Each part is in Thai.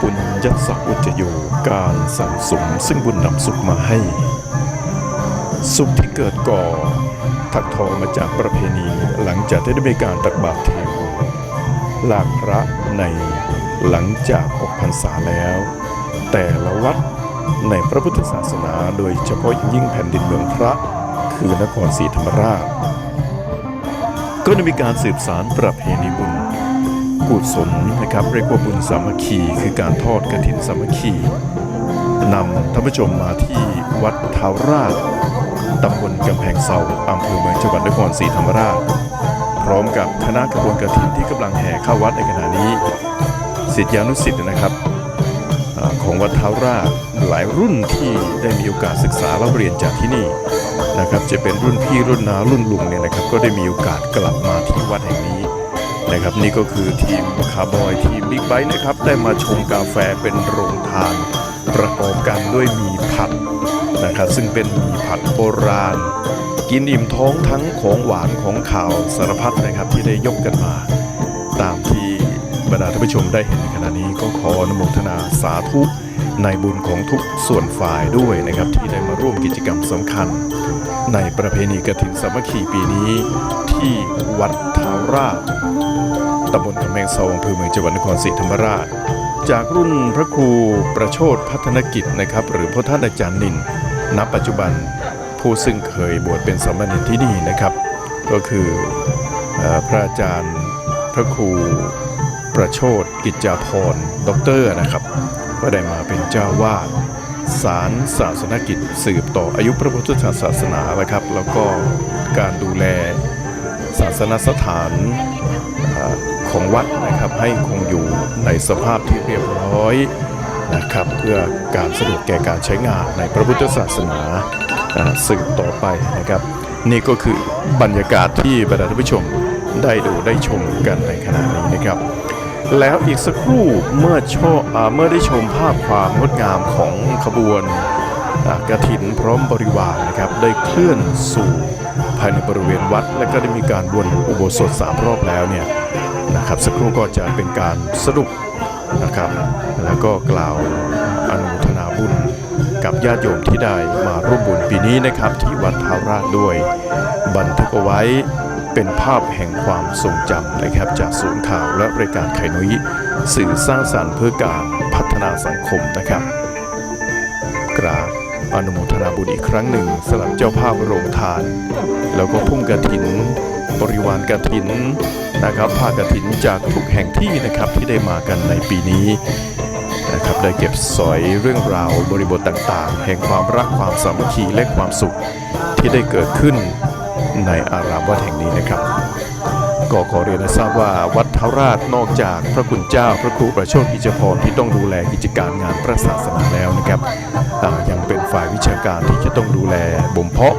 ปุญญสักอุจโยการสั่งสมซึ่งบุญนำสุขมาให้ สุขที่เกิดก่อ ถักทอมาจากประเพณีหลังจากที่ได้มีการตักบาตรเทโวลากพระในหลังจากออกพรรษาแล้ว แต่ละวัดในพระพุทธศาสนาโดยเฉพาะอย่งยิ่งแผ่นดินเมืองพระ คือนครศรีธรรมราช ก็ได้มีการสืบสารประเพณีบุญ กุศลนะครับเรียกว่าบุญสามัคคีคือการทอดกฐินสามัคคีนำท่านผู้ชมมาที่วัดเท้าวราชตำบลกำแพงเซาอำเภอเมืองจังหวัดนครศรีธรรมราช พร้อมกับคณะขบวนกฐินที่กำลังแห่เข้าวัดในขณะนี้ศิษยานุศิษย์นะครับของวัดเท้าวราชหลายรุ่นที่ได้มีโอกาสศึกษาและเรียนจากที่นี่นะครับ จะเป็นรุ่นพี่รุ่นน้ารุ่นลุงเนี่ยนะครับ ก็ได้มีโอกาสกลับมาที่วัด นะครับนี่ก็คือทีมคาร์บอยทีมบิ๊กไบค์นะครับได้มาชงกาแฟเป็นโรงทาน ประกอบกันด้วยหมีผัดนะครับซึ่งเป็นหมีผัดโบราณ กินอิ่มท้องทั้งของหวานของข่าวสารพัดนะครับที่ได้ยกกันมา ตามที่บรรดาท่านผู้ชมได้เห็นในขณะนี้ก็ขออนุโมทนาสาธุในบุญของทุกส่วนฝ่ายด้วยนะครับที่ได้มาร่วมกิจกรรมสำคัญ ในประเพณีกฐินสามัคคีปีนี้ที่วัดทาวราช ตำบลกำแพงซองอำเภอเมืองจังหวัดนครศรีธรรมราช จากรุ่นพระครูประโชดพัฒนกิจนะครับ หรือพระท่านอาจารย์นินณปัจจุบันผู้ซึ่งเคยบวชเป็นสามเณรที่นี่นะครับ ก็คืออพระอาจารย์พระครูประโชดกิจจาพรด็อกเตอร์นะครับ ก็ได้มาเป็นเจ้าวาดสารศาสนกิจสืบต่ออายุพระพุทธศาสนานะครับ แล้วก็การดูแลศาสนสถาน ของวัดนะครับให้คงอยู่ในสภาพที่เรียบร้อยนะครับเพื่อการสะดวกแก่การใช้งานในพระพุทธศาสนาสืบต่อไปนะครับ นี่ก็คือบรรยากาศที่บรรดาท่านผู้ชมได้ดูได้ชมกันในขณะนี้นะครับ แล้วอีกสักครู่เมื่อชออเมื่อได้ชมภาพความงดงามของขบวนกระถินพร้อมบริวารนะครับได้เคลื่อนสู่ภายในบริเวณวัด และก็ได้มีการวนอุโบสถสามรอบแล้วเนี่ย นะครับ สักครู่ก็จะเป็นการสรุปนะครับ แล้วก็กล่าวอนุทนาบุญกับญาติโยมที่ได้มาร่วมบุญปีนี้นะครับ ที่วัดท้าวราชด้วย บันทึกเอาไว้เป็นภาพแห่งความทรงจำนะครับ จากศูนย์ข่าวและรายการไข่นุยสื่อสร้างสรรค์เพื่อการพัฒนาสังคมนะครับ กราบอนุโมทนาบุญอีกครั้งหนึ่งสำหรับเจ้าภาพโรงทาน แล้วก็พุ่มกระถิน บริวารกระถินนะครับผ้ากระถินจากทุกแห่งที่นะครับที่ได้มากันในปีนี้นะครับได้เก็บสอยเรื่องราวบริบทต่างๆ แห่งความรักความสามัคคีและความสุขที่ได้เกิดขึ้นในอารามวัดแห่งนี้นะครับก็ขอเรียนให้ทราบว่าวัดเทาราชนอกจากพระคุณเจ้าพระครูประโชคกิจพรที่ต้องดูแลกิจการงานพระศาสนาแล้วนะครับอ่ายังเป็นฝ่ายวิชาการที่จะต้องดูแลบ่มเพาะ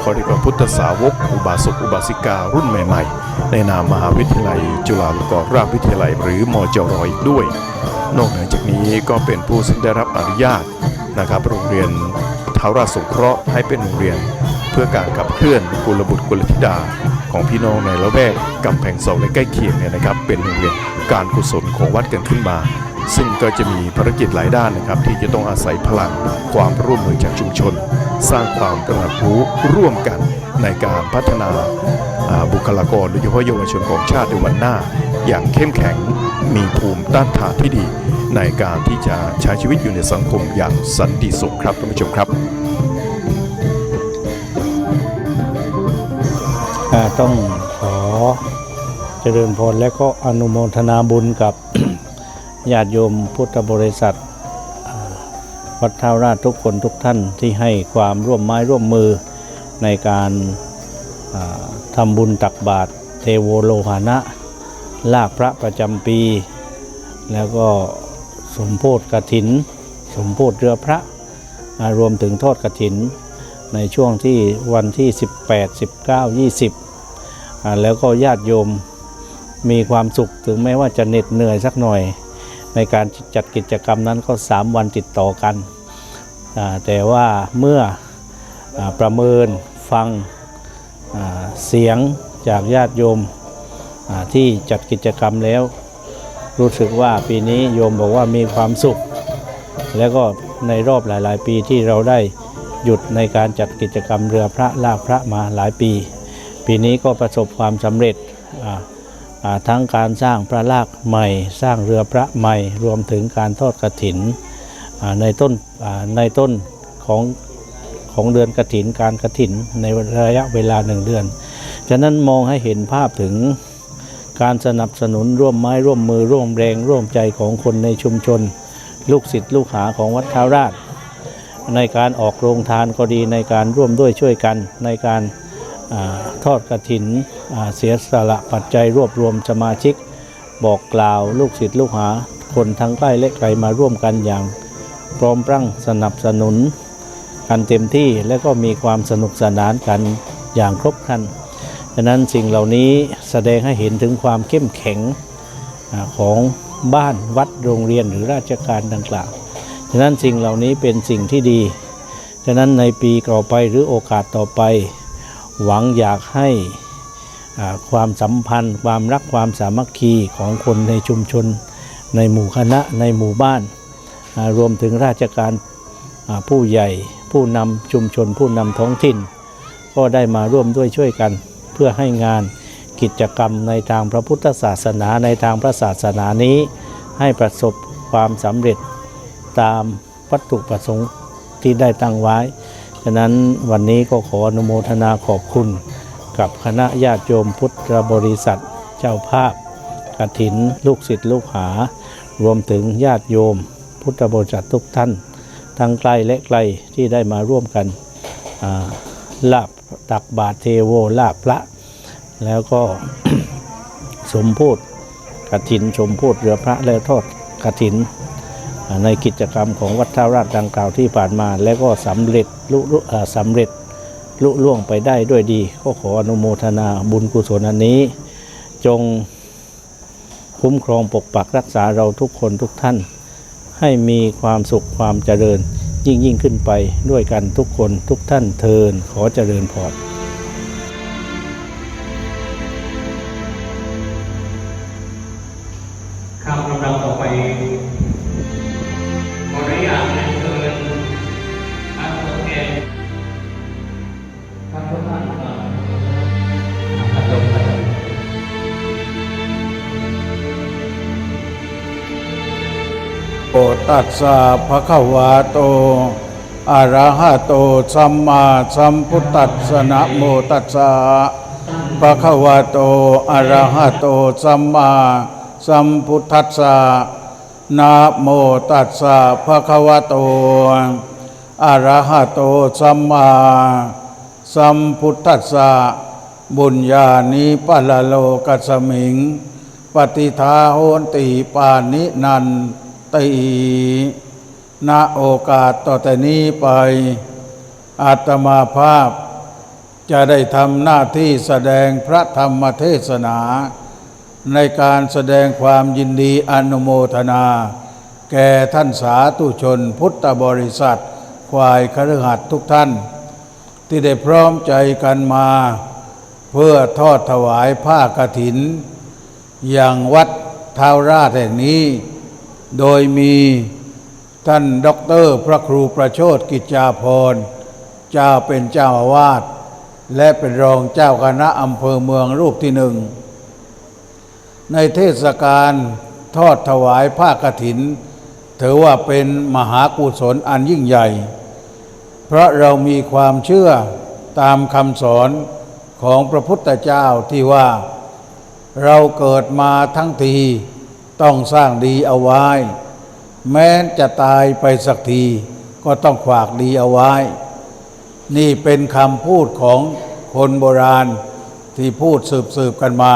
เขาเรียกว่าพุทธสาวก อุบาสกอุบาสิการุ่นใหม่ ๆ ในนามมหาวิทยาลัย จุฬาลงกรณราชวิทยาลัย หรือมจรอีกด้วย นอกเหนือจากนี้ก็เป็นผู้ซึ่งได้รับอนุญาตนะครับโรงเรียนเทาราสงเคราะห์ให้เป็นโรงเรียน เพื่อการขับเคลื่อนกุลบุตรกุลธิดา ของพี่น้องในละแวกกำแพงเสาและใกล้เคียงเนี่ยนะครับ เป็นโรงเรียนการกุศลของวัดกันขึ้นมาซึ่งก็จะมีภารกิจหลายด้านนะครับ ที่จะต้องอาศัยพลังความร่วมมือจากชุมชน สร้างความตระหนักรู้ร่วมกันในการพัฒนาบุคลากรโดยเฉพาะเยาวชนของชาติในวันหน้า อย่างเข้มแข็งมีภูมิต้านทานที่ดี ในการที่จะใช้ชีวิตอยู่ในสังคมอย่างสันติสุขครับท่านผู้ชมครับต้องขอเจริญพรและก็อนุโมทนาบุญกับญาติโยมพุทธบริษัท วัดเท้าราชทุกคนทุกท่านที่ให้ความร่วมไม้ร่วมมือในการอ่าทำบุญตักบาตรเทโวโลหานะ ลากพระประจำปี แล้วก็สมโพธกฐิน สมโพธเรือพระรวมถึงทอดกฐิน ในช่วงที่วันที่ 18 19 20อ่าแล้วก็ญาติโยมมีความสุขถึงแม้ว่าจะเหน็ดเหนื่อยสักหน่อย ในการจัดกิจกรรมนั้นก็ 3 วันติดต่อกัน แต่ว่าเมื่ออประเมินฟังเสียงจากญาติโยมที่จัดกิจกรรมแล้ว รู้สึกว่าปีนี้โยมบอกว่ามีความสุข แล้วก็ในรอบหลาย ๆ ปีที่เราได้หยุดในการจัดกิจกรรมเรือพระลากพระมาหลายปี ปีนี้ก็ประสบความสำเร็จ ทั้งการสร้างพระลากใหม่ สร้างเรือพระใหม่ รวมถึงการทอดกระถินอ่าในต้นในต้นของของเดือนกระถินการกระถินในระยะเวลาหนึ่งเดือน ฉะนั้นมองให้เห็นภาพถึงการสนับสนุนร่วมไม้ร่วมมือร่วมแรงร่วมใจของคนในชุมชน ลูกศิษย์ลูกหาของวัดท้าวราช ในการออกโรงทานก็ดีในการร่วมด้วยช่วยกันในการ ทอดกระถินอ่าเสียสละปัจจัยรวบรวมสมาชิก บอกกล่าวลูกศิษย์ลูกหา คนทั้งใกล้และไกลมาร่วมกันอย่าง พร้อมปรังสนับสนุนกันเต็มที่และก็มีความสนุกสนานกันอย่างครบครันฉะนั้นสิ่งเหล่านี้แสดงให้เห็นถึงความเข้มแข็งของบ้านวัดโรงเรียนหรือราชการดังกล่าวฉะนั้นสิ่งเหล่านี้เป็นสิ่งที่ดี ฉะนั้นในปีต่อไปหรือโอกาสต่อไป หวังอยากให้ความสัมพันธ์ ความรักความสามัคคีของคนในชุมชน ในหมู่คณะในหมู่บ้าน รวมถึงราชการผู้ใหญ่ผู้นำชุมชนผู้นำท้องถิ่น ก็ได้มาร่วมด้วยช่วยกัน เพื่อให้งานกิจกรรมในทางพระพุทธศาสนาในทางพระศาสนานี้ ให้ประสบความสำเร็จตามวัตถุประสงค์ที่ได้ตั้งไว้ ฉะนั้นวันนี้ก็ขออนุโมทนาขอบคุณ กับคณะญาติโยมพุทธบริษัทเจ้าภาพกฐินลูกศิษย์ลูกหา รวมถึงญาติโยม พุทธบริษัททุกท่าน ทั้งไกลและไกลที่ได้มาร่วมกันลาบตักบาตรเทโวลาบพระ แล้วก็สมโพธกฐินสมโพธเรือพระและทอดกฐิน ในกิจกรรมของวัดท่าราชดังกล่าวที่ผ่านมา และก็สำเร็จลุลุเอ่อสำเร็จลุล่วงไปได้ด้วยดี ก็ขออนุโมทนาบุญกุศลอันนี้ จงคุ้มครองปกปักรักษาเราทุกคนทุกท่าน ให้มีความสุขความเจริญยิ่งยิ่งขึ้นไปด้วยกันทุกคนทุกท่านเทินขอเจริญพร ตัสสะภะคะวะโตอะระหะโตสัมมาสัมพุทธัสสะนะโมตัสสะภะคะวะโตอะระหะโตสัมมาสัมพุทธัสสะนะโมตัสสะภะคะวะโตอะระหะโตสัมมาสัมพุทธัสสะบุญญาณิปัลโลกัสมิง ปฏิทาโหนติปานินัน ติณโอกาสต่อแต่นี้ไป อาตมาภาพ จะได้ทำหน้าที่แสดงพระธรรมเทศนา ในการแสดงความยินดีอนุโมทนา แก่ท่านสาธุชนพุทธบริษัทควายคฤหัสถ์ทุกท่าน ที่ได้พร้อมใจกันมา เพื่อทอดถวายผ้ากฐิน อย่างวัดท้าวราชแห่งนี้ โดยมีท่านด็อกเตอร์พระครูประโชดกิจจาภรณ์เจ้าเป็นเจ้าอาวาสและเป็นรองเจ้าคณะอำเภอเมืองรูปที่หนึ่ง ในเทศกาลทอดถวายผ้ากฐิน ถือว่าเป็นมหากุศลอันยิ่งใหญ่ เพราะเรามีความเชื่อตามคำสอนของพระพุทธเจ้าที่ว่าเราเกิดมาทั้งที ต้องสร้างดีเอาไว้ แม้จะตายไปสักทีก็ต้องฝากดีเอาไว้ นี่เป็นคำพูดของคนโบราณที่พูดสืบๆกันมา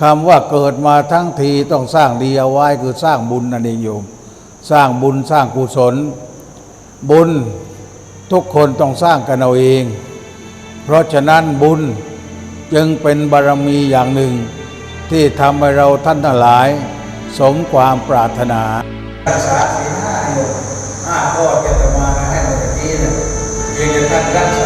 คำว่าเกิดมาทั้งทีต้องสร้างดีเอาไว้คือสร้างบุญนั่นเองโยม สร้างบุญสร้างกุศล บุญทุกคนต้องสร้างกันเอาเอง เพราะฉะนั้นบุญจึงเป็นบารมีอย่างหนึ่ง ที่ทำให้เราท่านทั้งหลาย สมความปรารถนารักษาสีห้าอยู่ห้าข้อเจะมาให้เมื่อกี้นี่ยเพียงแต่ท่านรักษา